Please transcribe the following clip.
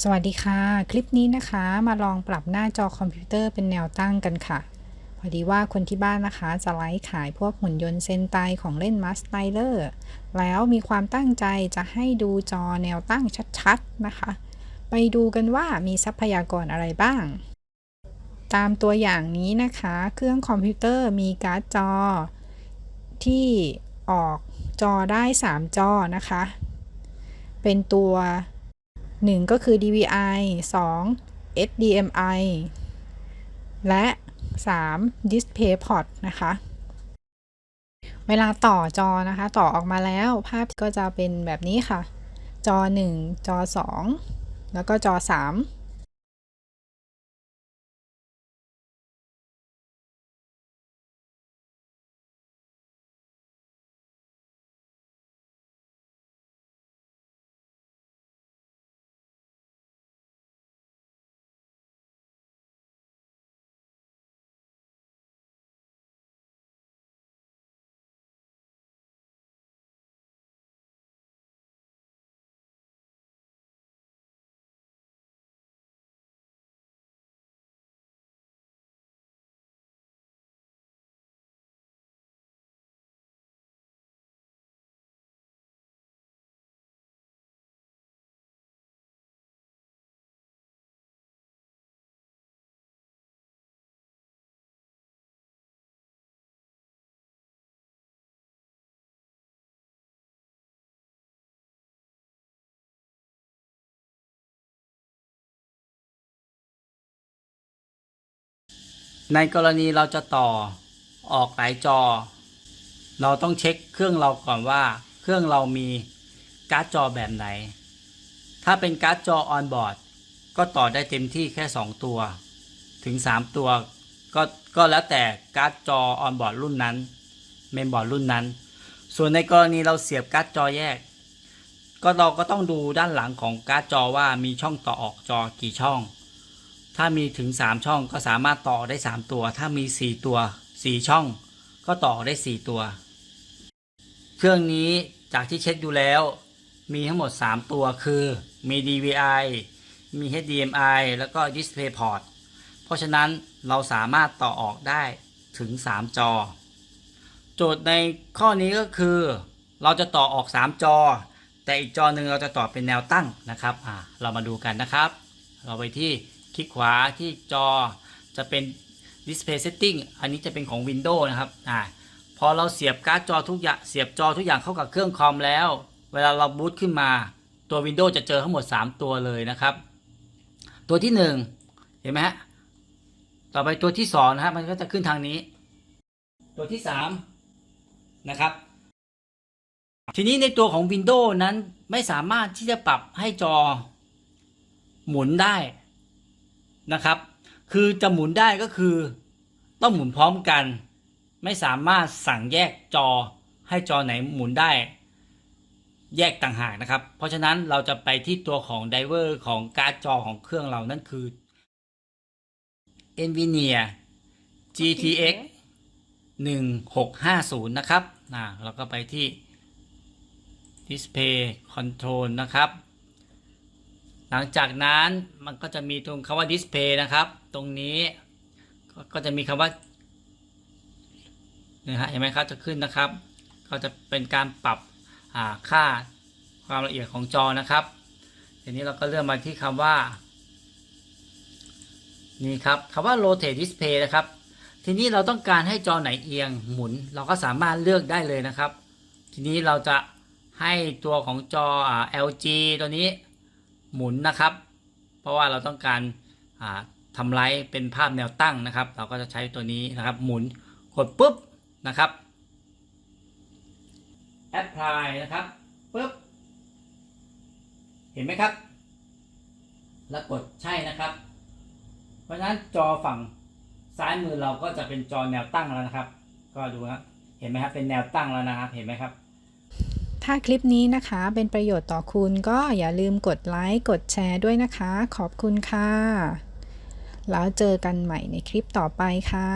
สวัสดีค่ะ คลิปนี้นะคะมาลองปรับหน้าจอคอมพิวเตอร์เป็นแนวตั้งกันค่ะ พอดีว่าคนที่บ้านนะคะจะไลฟ์ขายพวกหุ่นยนต์เซนไตของเล่นมัสไตเลอร์แล้วมีความตั้งใจจะให้ดูจอแนวตั้งชัดๆนะคะ ไปดูกันว่ามีทรัพยากรอะไรบ้าง ตามตัวอย่างนี้นะคะ เครื่องคอมพิวเตอร์มีการ์ดจอ ที่ออกจอได้ 3 จอนะคะ เป็นตัว 1 ก็คือ DVI 2 HDMI และ 3 DisplayPort นะคะ เวลาต่อจอนะคะ ต่อออกมาแล้วภาพก็จะเป็นแบบนี้ค่ะ จอ 1 จอ 2 แล้วก็จอ 3 ในกรณีเราจะต่อออกหลายจอ เราต้องเช็คเครื่องเราก่อนว่าเครื่องเรามีการ์ดจอแบบไหน ถ้าเป็นการ์ดจอออนบอร์ดก็ต่อได้เต็มที่แค่ 2 ตัว ถึง 3 ตัว ก็ก็แล้วแต่การ์ดจอออนบอร์ดรุ่นนั้นเมนบอร์ดรุ่นนั้น ส่วนในกรณีเราเสียบการ์ดจอแยก ก็เราก็ต้องดูด้านหลังของการ์ดจอว่ามีช่องต่อออกจอกี่ช่อง ถ้ามีถึง 3 ช่องก็สามารถต่อได้ 3 ตัว ถ้ามี 4 ตัว 4 ช่อง ก็ต่อได้ 4 ตัว เครื่องนี้จากที่เช็คดูแล้ว มีทั้งหมด 3 ตัวคือมี DVI มี HDMI แล้วก็ DisplayPort เพราะฉะนั้นเราสามารถต่อออกได้ถึง 3 จอ โจทย์ในข้อนี้ก็คือ เราจะต่อออก 3 จอ แต่อีกจอหนึ่งเราจะต่อเป็นแนวตั้งนะครับอ่าเรามาดูกันนะครับ เราไปที่ คลิกขวาที่จอจะเป็น Display Setting อันนี้จะเป็นของ Windows นะครับอ่าพอเราเสียบการ์ดจอทุกอย่างเสียบจอทุกอย่างเข้ากับเครื่องคอมแล้ว เวลาเราบูตขึ้นมาตัว Windows จะเจอทั้งหมด 3 ตัวเลยนะครับ ตัวที่ 1 เห็นไหมฮะต่อไปตัวที่2นะครับมันก็จะขึ้นทางนี้ ตัวที่ 3 นะครับ ทีนี้ในตัวของ Windows นั้นไม่สามารถที่จะปรับให้จอหมุนได้ นะครับ คือจะหมุนได้ก็คือต้องหมุนพร้อมกัน ไม่สามารถสั่งแยกจอให้จอไหนหมุนได้ แยกต่างหากนะครับ เพราะฉะนั้นเราจะไปที่ตัวของไดเวอร์ของการ์ดจอของเครื่องเรานั่นคือ NVIDIA GTX 1650 นะครับนะเราก็ไปที่ Display Control นะครับ หลังจากนั้นมันก็จะมีตรงคำว่า Display นะครับ ตรงนี้ก็จะมีคำว่านะฮะเห็นไหมครับจะขึ้นนะครับ ก็จะเป็นการปรับค่าความละเอียดของจอนะครับทีนี้เราก็เลื่อนมาที่คำว่านี่ครับคำว่า rotate display นะครับ ทีนี้เราต้องการให้จอไหนเอียงหมุน เราก็สามารถเลือกได้เลยนะครับ ทีนี้เราจะให้ตัวของจอ LG ตัวนี้ หมุนนะครับ เพราะว่าเราต้องการทำไลท์เป็นภาพแนวตั้งนะครับ เราก็จะใช้ตัวนี้นะครับ หมุนกดปุ๊บนะครับ apply นะครับปุ๊บเห็นไหมครับ แล้วกดใช่นะครับ เพราะฉะนั้นจอฝั่งซ้ายมือเราก็จะเป็นจอแนวตั้งแล้วนะครับ ก็ดูครับเห็นไหมครับเป็นแนวตั้งแล้วนะครับ เห็นไหมครับ ถ้าคลิปนี้นะคะเป็นประโยชน์ต่อคุณก็อย่าลืมกดไลค์ กดแชร์ด้วยนะคะ ขอบคุณค่ะ แล้วเจอกันใหม่ในคลิปต่อไปค่ะ